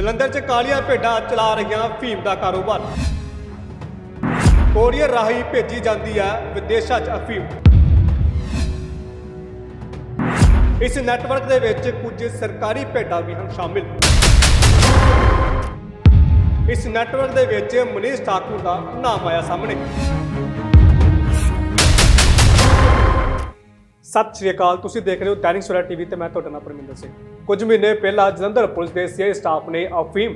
ਜਲੰਧਰ 'ਚ ਕਾਲੀਆਂ ਭੇਡਾਂ ਚਲਾ ਰਹੀਆਂ ਅਫੀਮ ਦਾ ਕਾਰੋਬਾਰ। ਕੋਰੀਅਰ ਰਾਹੀਂ ਭੇਜੀ ਜਾਂਦੀ ਹੈ ਵਿਦੇਸ਼ਾਂ 'ਚ ਅਫੀਮ। ਇਸ ਨੈਟਵਰਕ ਦੇ ਵਿੱਚ ਕੁਝ ਸਰਕਾਰੀ ਭੇਡਾਂ ਵੀ ਹਨ ਸ਼ਾਮਿਲ। ਇਸ ਨੈਟਵਰਕ ਦੇ ਵਿੱਚ ਮਨੀਸ਼ ਠਾਕੁਰ ਦਾ ਨਾਮ ਆਇਆ ਸਾਹਮਣੇ। ਸਤਿ ਸ਼੍ਰੀ ਅਕਾਲ, ਤੁਸੀਂ ਦੇਖ ਰਹੇ ਹੋ ਦੈਨਿਕ ਸਵੇਰਾ ਟੀਵੀ ਤੇ ਮੈਂ ਤੁਹਾਡਾ ਨਾਮ ਪਰਮਿੰਦਰ ਸਿੰਘ। ਕੁਝ ਮਹੀਨੇ ਪਹਿਲਾਂ ਜਲੰਧਰ ਪੁਲਿਸ ਦੇ ਸੀਆਈ ਸਟਾਫ ਨੇ ਅਫੀਮ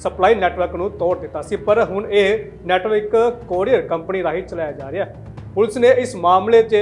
ਸਪਲਾਈ ਨੈਟਵਰਕ ਨੂੰ ਤੋੜ ਦਿੱਤਾ ਸੀ, ਪਰ ਹੁਣ ਇਹ ਨੈਟਵਰਕ ਕੋਰੀਅਰ ਕੰਪਨੀ ਰਾਹੀਂ ਚਲਾਇਆ ਜਾ ਰਿਹਾ ਪੁਲਿਸ ਨੇ ਇਸ ਮਾਮਲੇ 'ਚ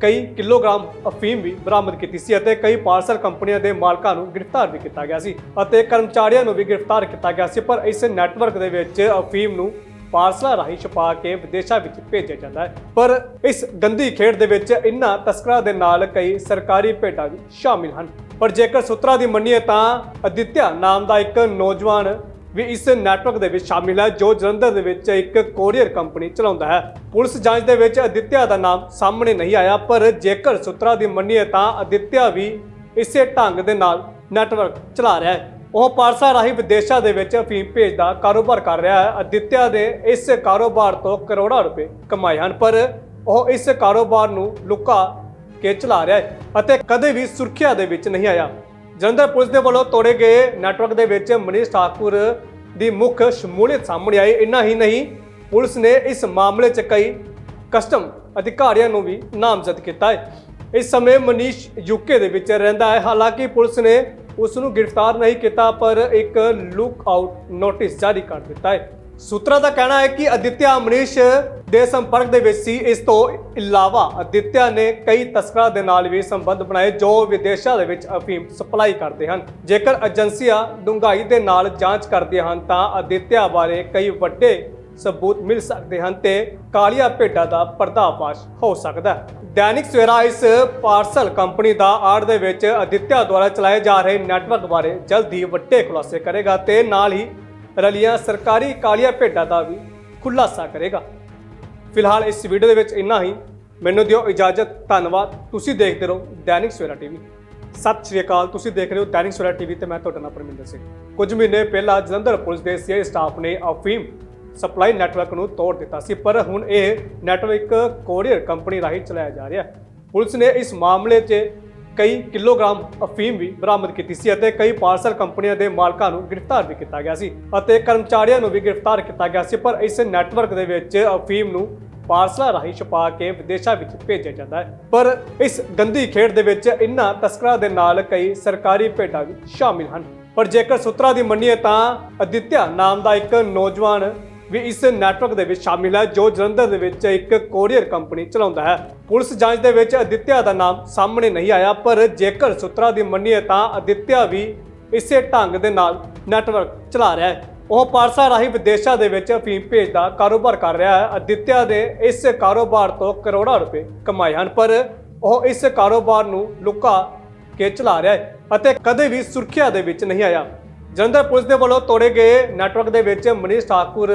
ਕਈ ਕਿਲੋਗ੍ਰਾਮ ਅਫੀਮ ਵੀ ਬਰਾਮਦ ਕੀਤੀ ਸੀ ਅਤੇ ਕਈ ਪਾਰਸਲ ਕੰਪਨੀਆਂ ਦੇ ਮਾਲਕਾਂ ਨੂੰ ਗ੍ਰਿਫਤਾਰ ਵੀ ਕੀਤਾ ਗਿਆ ਸੀ ਅਤੇ ਕਰਮਚਾਰੀਆਂ ਨੂੰ ਵੀ ਗ੍ਰਿਫਤਾਰ ਕੀਤਾ ਗਿਆ ਸੀ, ਪਰ ਇਸ ਨੈਟਵਰਕ ਦੇ ਵਿੱਚ ਅਫੀਮ ਨੂੰ ਪਾਰਸਲਾਂ ਰਾਹੀਂ ਛਪਾ ਕੇ ਵਿਦੇਸ਼ਾਂ ਵਿੱਚ ਭੇਜਿਆ ਜਾਂਦਾ ਹੈ। ਪਰ ਇਸ ਗੰਦੀ ਖੇਡ ਦੇ ਵਿੱਚ ਇਨ੍ਹਾਂ ਤਸਕਰਾਂ ਦੇ ਨਾਲ ਕਈ ਸਰਕਾਰੀ ਭੇਡਾਂ ਵੀ ਸ਼ਾਮਿਲ ਹਨ। ਪਰ ਜੇਕਰ ਸੂਤਰਾਂ ਦੀ ਮੰਨੀਏ ਤਾਂ ਅਦਿੱਤਿਆ ਨਾਮ ਦਾ ਇੱਕ ਨੌਜਵਾਨ ਵੀ ਇਸ ਨੈਟਵਰਕ ਦੇ ਵਿੱਚ ਸ਼ਾਮਿਲ ਹੈ, ਜੋ ਜਲੰਧਰ ਦੇ ਵਿੱਚ ਇੱਕ ਕੋਰੀਅਰ ਕੰਪਨੀ ਚਲਾਉਂਦਾ ਹੈ। ਪੁਲਿਸ ਜਾਂਚ ਦੇ ਵਿੱਚ ਅਦਿੱਤਿਆ ਦਾ ਨਾਮ ਸਾਹਮਣੇ ਨਹੀਂ ਆਇਆ, ਪਰ ਜੇਕਰ ਸੂਤਰਾਂ ਦੀ ਮੰਨੀਏ ਤਾਂ ਅਦਿੱਤਿਆ ਵੀ ਇਸੇ ਢੰਗ ਦੇ ਨਾਲ ਨੈਟਵਰਕ ਚਲਾ ਰਿਹਾ ਹੈ। ਉਹ ਪਾਰਸਾ ਰਾਹੀਂ ਵਿਦੇਸ਼ਾਂ ਦੇ ਵਿੱਚ ਅਫੀਮ ਭੇਜਦਾ ਕਾਰੋਬਾਰ ਕਰ ਰਿਹਾ ਹੈ। ਅਦਿੱਤਿਆ ਨੇ ਇਸ ਕਾਰੋਬਾਰ ਤੋਂ ਕਰੋੜਾਂ ਰੁਪਏ ਕਮਾਏ ਹਨ, ਪਰ ਉਹ ਇਸ ਕਾਰੋਬਾਰ ਨੂੰ ਲੁਕਾ ਕੇ ਚਲਾ ਰਿਹਾ ਹੈ ਅਤੇ ਕਦੇ ਵੀ ਸੁਰੱਖਿਆ ਦੇ ਵਿੱਚ ਨਹੀਂ ਆਇਆ। ਜਲੰਧਰ ਪੁਲਿਸ ਦੇ ਵੱਲੋਂ ਤੋੜੇ ਗਏ ਨੈਟਵਰਕ ਦੇ ਵਿੱਚ ਮਨੀਸ਼ ਠਾਕੁਰ ਦੀ ਮੁੱਖ ਸ਼ਮੂਲੀਅਤ ਸਾਹਮਣੇ ਆਈ। ਇੰਨਾ ਹੀ ਨਹੀਂ, ਪੁਲਿਸ ਨੇ ਇਸ ਮਾਮਲੇ 'ਚ ਕਈ ਕਸਟਮ ਅਧਿਕਾਰੀਆਂ ਨੂੰ ਵੀ ਨਾਮਜ਼ਦ ਕੀਤਾ ਹੈ। ਇਸ ਸਮੇਂ ਮਨੀਸ਼ ਯੂਕੇ ਦੇ ਵਿੱਚ ਰਹਿੰਦਾ ਹੈ। ਹਾਲਾਂਕਿ ਪੁਲਿਸ ਨੇ ਉਸ ਨੂੰ ਗ੍ਰਿਫਤਾਰ ਨਹੀਂ ਕੀਤਾ, ਪਰ ਇੱਕ ਲੁੱਕ ਆਊਟ ਨੋਟਿਸ ਜਾਰੀ ਕਰ ਦਿੱਤਾ ਹੈ। ਸੂਤਰਾਂ ਦਾ ਕਹਿਣਾ ਹੈ ਕਿ ਅਦਿੱਤਿਆ ਮਨੀਸ਼ ਦੇ ਸੰਪਰਕ ਦੇ ਵਿੱਚ ਸੀ। ਇਸ ਤੋਂ ਇਲਾਵਾ ਅਦਿੱਤਿਆ ਨੇ ਕਈ ਤਸਕਰਾਂ ਦੇ ਨਾਲ ਵੀ ਸੰਬੰਧ ਬਣਾਏ, ਜੋ ਵਿਦੇਸ਼ਾਂ ਦੇ ਵਿੱਚ ਅਫੀਮ ਸਪਲਾਈ ਕਰਦੇ ਹਨ। ਜੇਕਰ ਏਜੰਸੀਆਂ ਡੂੰਘਾਈ ਦੇ ਨਾਲ ਜਾਂਚ ਕਰਦੀਆਂ ਹਨ, ਤਾਂ ਅਦਿੱਤਿਆ ਬਾਰੇ ਕਈ ਵੱਡੇ ਸਬੂਤ ਮਿਲ ਸਕਦੇ ਹਨ ਤੇ ਕਾਲੀਆਂ ਭੇਡਾਂ ਦਾ ਪਰਦਾਫਾਸ਼ ਹੋ ਸਕਦਾ ਹੈ। ਦੈਨਿਕ ਸਵੇਰਾ ਇਸ ਪਾਰਸਲ ਕੰਪਨੀ ਦਾ ਆੜ ਦੇ ਵਿੱਚ ਅਦਿੱਤਿਆ ਦੁਆਰਾ ਚਲਾਏ ਜਾ ਰਹੇ ਨੈਟਵਰਕ ਬਾਰੇ ਜਲਦੀ ਵੱਡੇ ਖੁਲਾਸੇ ਕਰੇਗਾ ਤੇ ਨਾਲ ਹੀ ਰਲੀਆਂ ਸਰਕਾਰੀ ਕਾਲੀਆਂ ਭੇਡਾਂ ਦਾ ਵੀ ਖੁਲਾਸਾ ਕਰੇਗਾ। ਫਿਲਹਾਲ ਇਸ ਵੀਡੀਓ ਦੇ ਵਿੱਚ ਇੰਨਾ ਹੀ। ਮੈਨੂੰ ਦਿਓ ਇਜਾਜ਼ਤ। ਧੰਨਵਾਦ। ਤੁਸੀਂ ਦੇਖਦੇ ਰਹੋ ਦੈਨਿਕ ਸਵੇਰਾ ਟੀਵੀ। ਸਤਿ ਸ਼੍ਰੀ ਅਕਾਲ। ਤੁਸੀਂ ਦੇਖ ਰਹੇ ਹੋ ਦੈਨਿਕ ਸਵੇਰਾ ਟੀਵੀ ਤੇ ਮੈਂ ਤੁਹਾਡਾ ਨਾਮ ਪਰਮਿੰਦਰ ਸਿੰਘ। ਕੁਝ ਮਹੀਨੇ ਪਹਿਲਾਂ ਜਲੰਧਰ ਪੁਲਿਸ ਦੇ ਸੀਆਈ ਸਟਾਫ ਨੇ ਅਫੀਮ ਸਪਲਾਈ ਨੈਟਵਰਕ ਨੂੰ ਤੋੜ ਦਿੱਤਾ ਸੀ, ਪਰ ਹੁਣ ਇਹ ਨੈਟਵਰਕ ਕੋਰੀਅਰ ਕੰਪਨੀ ਰਾਹੀਂ ਚਲਾਇਆ ਜਾ ਰਿਹਾ ਹੈ। ਪੁਲਿਸ ਨੇ ਇਸ ਮਾਮਲੇ 'ਚ ਕਈ ਕਿਲੋਗ੍ਰਾਮ ਅਫੀਮ ਵੀ ਬਰਾਮਦ ਕੀਤੀ ਸੀ ਅਤੇ ਕਈ ਪਾਰਸਲ ਕੰਪਨੀਆਂ ਦੇ ਮਾਲਕਾਂ ਨੂੰ ਗ੍ਰਿਫਤਾਰ ਵੀ ਕੀਤਾ ਗਿਆ ਸੀ ਅਤੇ ਕਰਮਚਾਰੀਆਂ ਨੂੰ ਵੀ ਗ੍ਰਿਫਤਾਰ ਕੀਤਾ ਗਿਆ ਸੀ, ਪਰ ਇਸ ਨੈਟਵਰਕ ਦੇ ਵਿੱਚ ਅਫੀਮ ਨੂੰ ਪਾਰਸਲਾਂ ਰਾਹੀਂ ਛਪਾ ਕੇ ਵਿਦੇਸ਼ਾਂ ਵਿੱਚ ਭੇਜਿਆ ਜਾਂਦਾ ਹੈ। ਪਰ ਇਸ ਗੰਦੀ ਖੇਡ ਦੇ ਵਿੱਚ ਇਨ੍ਹਾਂ ਤਸਕਰਾਂ ਦੇ ਨਾਲ ਕਈ ਸਰਕਾਰੀ ਭੇਡਾਂ ਵੀ ਸ਼ਾਮਿਲ ਹਨ। ਪਰ ਜੇਕਰ ਸੂਤਰਾਂ ਦੀ ਮੰਨੀਏ ਤਾਂ ਅਦਿੱਤਿਆ ਨਾਮ ਦਾ ਇੱਕ ਨੌਜਵਾਨ ਵੀ ਇਸ ਨੈਟਵਰਕ ਦੇ ਵਿੱਚ ਸ਼ਾਮਿਲ ਹੈ, ਜੋ ਜਲੰਧਰ ਦੇ ਵਿੱਚ ਇੱਕ ਕੋਰੀਅਰ ਕੰਪਨੀ ਚਲਾਉਂਦਾ ਹੈ। ਪੁਲਿਸ ਜਾਂਚ ਦੇ ਵਿੱਚ ਅਦਿੱਤਿਆ ਦਾ ਨਾਮ ਸਾਹਮਣੇ ਨਹੀਂ ਆਇਆ, ਪਰ ਜੇਕਰ ਸੂਤਰਾਂ ਦੀ ਮੰਨੀਏ ਤਾਂ ਅਦਿੱਤਿਆ ਵੀ ਇਸੇ ਢੰਗ ਦੇ ਨਾਲ ਨੈਟਵਰਕ ਚਲਾ ਰਿਹਾ ਹੈ। ਉਹ ਪਾਰਸਾ ਰਾਹੀਂ ਵਿਦੇਸ਼ਾਂ ਦੇ ਵਿੱਚ ਅਫੀਮ ਭੇਜਦਾ ਕਾਰੋਬਾਰ ਕਰ ਰਿਹਾ ਹੈ। ਅਦਿੱਤਿਆ ਨੇ ਇਸ ਕਾਰੋਬਾਰ ਤੋਂ ਕਰੋੜਾਂ ਰੁਪਏ ਕਮਾਏ ਹਨ, ਪਰ ਉਹ ਇਸ ਕਾਰੋਬਾਰ ਨੂੰ ਲੁਕਾ ਕੇ ਚਲਾ ਰਿਹਾ ਹੈ ਅਤੇ ਕਦੇ ਵੀ ਸੁਰੱਖਿਆ ਦੇ ਵਿੱਚ ਨਹੀਂ ਆਇਆ। ਜਲੰਧਰ ਪੁਲਿਸ ਦੇ ਵੱਲੋਂ ਤੋੜੇ ਗਏ ਨੈਟਵਰਕ ਦੇ ਵਿੱਚ ਮਨੀਸ਼ ਠਾਕੁਰ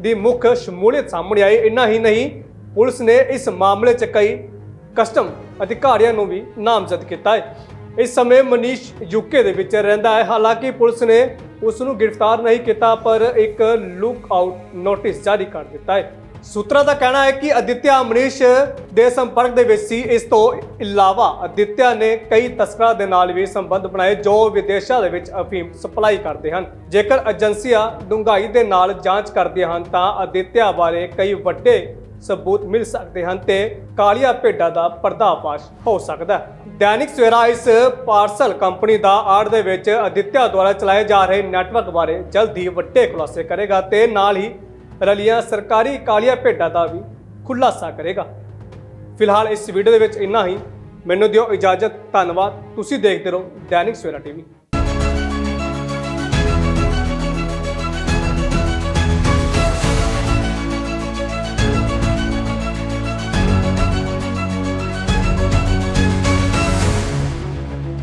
ਦੀ ਮੁੱਖ ਸ਼ਮੂਲੀਅਤ ਸਾਹਮਣੇ ਆਈ। ਇੰਨਾ ਹੀ ਨਹੀਂ, ਪੁਲਿਸ ਨੇ ਇਸ ਮਾਮਲੇ 'ਚ ਕਈ ਕਸਟਮ ਅਧਿਕਾਰੀਆਂ ਨੂੰ ਵੀ ਨਾਮਜ਼ਦ ਕੀਤਾ ਹੈ। ਇਸ ਸਮੇਂ ਮਨੀਸ਼ ਯੂਕੇ ਦੇ ਵਿੱਚ ਰਹਿੰਦਾ ਹੈ। ਹਾਲਾਂਕਿ ਪੁਲਿਸ ਨੇ ਉਸ ਨੂੰ ਗ੍ਰਿਫਤਾਰ ਨਹੀਂ ਕੀਤਾ, ਪਰ ਇੱਕ ਲੁੱਕ ਆਊਟ ਨੋਟਿਸ ਜਾਰੀ ਕਰ ਦਿੱਤਾ ਹੈ। ਸੂਤਰਾਂ ਦਾ ਕਹਿਣਾ ਹੈ ਕਿ ਅਦਿੱਤਿਆ ਮਨੀਸ਼ ਦੇ ਸੰਪਰਕ ਦੇ ਵਿੱਚ ਸੀ। ਇਸ ਤੋਂ ਇਲਾਵਾ ਅਦਿੱਤਿਆ ਨੇ ਕਈ ਤਸਕਰਾਂ ਦੇ ਨਾਲ ਵੀ ਸੰਬੰਧ ਬਣਾਏ, ਜੋ ਵਿਦੇਸ਼ਾਂ ਦੇ ਵਿੱਚ ਅਫੀਮ ਸਪਲਾਈ ਕਰਦੇ ਹਨ। ਜੇਕਰ ਏਜੰਸੀਆਂ ਡੂੰਘਾਈ ਦੇ ਨਾਲ ਜਾਂਚ ਕਰਦੀਆਂ ਹਨ, ਤਾਂ ਅਦਿੱਤਿਆ ਬਾਰੇ ਕਈ ਵੱਡੇ ਸਬੂਤ ਮਿਲ ਸਕਦੇ ਹਨ ਤੇ ਕਾਲੀਆਂ ਭੇਡਾਂ ਦਾ ਪਰਦਾਫਾਸ਼ ਹੋ ਸਕਦਾ ਹੈ। ਦੈਨਿਕ ਸਵੇਰਾ ਇਸ ਪਾਰਸਲ ਕੰਪਨੀ ਦਾ ਆੜ ਦੇ ਵਿੱਚ ਅਦਿੱਤਿਆ ਦੁਆਰਾ ਚਲਾਏ ਜਾ ਰਹੇ ਨੈਟਵਰਕ ਬਾਰੇ ਜਲਦੀ ਵੱਡੇ ਖੁਲਾਸੇ ਕਰੇਗਾ ਤੇ ਨਾਲ ਹੀ ਰਲੀਆਂ ਸਰਕਾਰੀ ਕਾਲੀਆਂ ਭੇਡਾਂ ਦਾ ਵੀ ਖੁਲਾਸਾ ਕਰੇਗਾ। ਫਿਲਹਾਲ ਇਸ ਵੀਡੀਓ ਦੇ ਵਿੱਚ ਇੰਨਾ ਹੀ। ਮੈਨੂੰ ਦਿਓ ਇਜਾਜ਼ਤ। ਧੰਨਵਾਦ। ਤੁਸੀਂ ਦੇਖਦੇ ਰਹੋ ਦੈਨਿਕ ਸਵੇਰਾ ਟੀਵੀ।